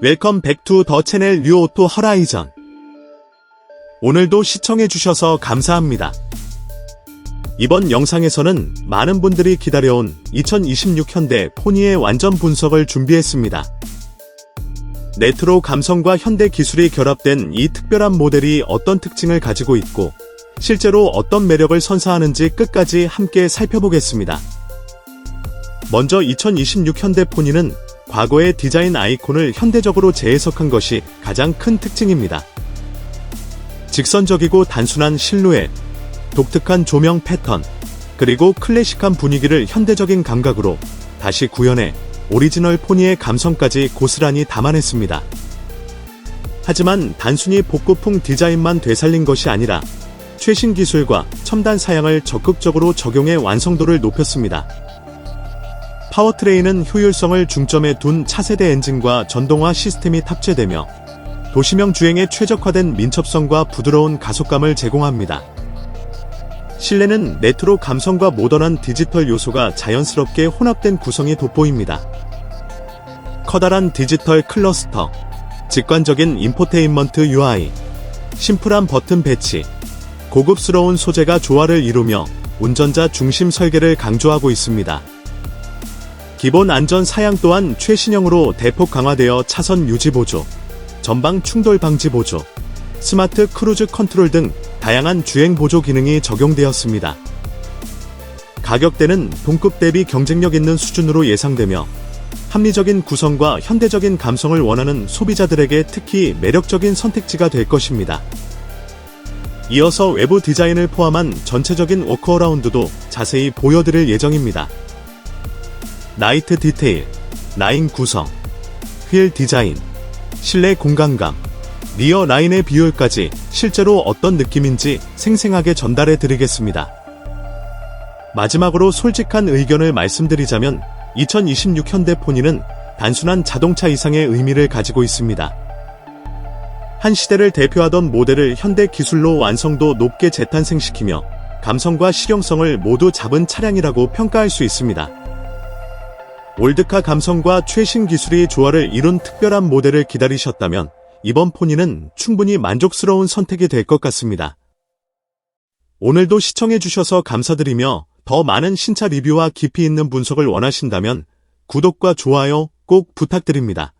웰컴 백투 더 채널 뉴 오토 허라이전. 오늘도 시청해주셔서 감사합니다. 이번 영상에서는 많은 분들이 기다려온 2026 현대 포니의 완전 분석을 준비했습니다. 레트로 감성과 현대 기술이 결합된 이 특별한 모델이 어떤 특징을 가지고 있고 실제로 어떤 매력을 선사하는지 끝까지 함께 살펴보겠습니다. 먼저 2026 현대 포니는 과거의 디자인 아이콘을 현대적으로 재해석한 것이 가장 큰 특징입니다. 직선적이고 단순한 실루엣, 독특한 조명 패턴, 그리고 클래식한 분위기를 현대적인 감각으로 다시 구현해 오리지널 포니의 감성까지 고스란히 담아냈습니다. 하지만 단순히 복고풍 디자인만 되살린 것이 아니라 최신 기술과 첨단 사양을 적극적으로 적용해 완성도를 높였습니다. 파워트레인은 효율성을 중점에 둔 차세대 엔진과 전동화 시스템이 탑재되며 도시명 주행에 최적화된 민첩성과 부드러운 가속감을 제공합니다. 실내는 레트로 감성과 모던한 디지털 요소가 자연스럽게 혼합된 구성이 돋보입니다. 커다란 디지털 클러스터, 직관적인 인포테인먼트 UI, 심플한 버튼 배치, 고급스러운 소재가 조화를 이루며 운전자 중심 설계를 강조하고 있습니다. 기본 안전 사양 또한 최신형으로 대폭 강화되어 차선 유지 보조, 전방 충돌 방지 보조, 스마트 크루즈 컨트롤 등 다양한 주행 보조 기능이 적용되었습니다. 가격대는 동급 대비 경쟁력 있는 수준으로 예상되며 합리적인 구성과 현대적인 감성을 원하는 소비자들에게 특히 매력적인 선택지가 될 것입니다. 이어서 외부 디자인을 포함한 전체적인 워크어라운드도 자세히 보여드릴 예정입니다. 나이트 디테일, 라인 구성, 휠 디자인, 실내 공간감, 리어 라인의 비율까지 실제로 어떤 느낌인지 생생하게 전달해 드리겠습니다. 마지막으로 솔직한 의견을 말씀드리자면 2026 현대 포니는 단순한 자동차 이상의 의미를 가지고 있습니다. 한 시대를 대표하던 모델을 현대 기술로 완성도 높게 재탄생시키며 감성과 실용성을 모두 잡은 차량이라고 평가할 수 있습니다. 올드카 감성과 최신 기술이 조화를 이룬 특별한 모델을 기다리셨다면 이번 포니는 충분히 만족스러운 선택이 될 것 같습니다. 오늘도 시청해주셔서 감사드리며 더 많은 신차 리뷰와 깊이 있는 분석을 원하신다면 구독과 좋아요 꼭 부탁드립니다.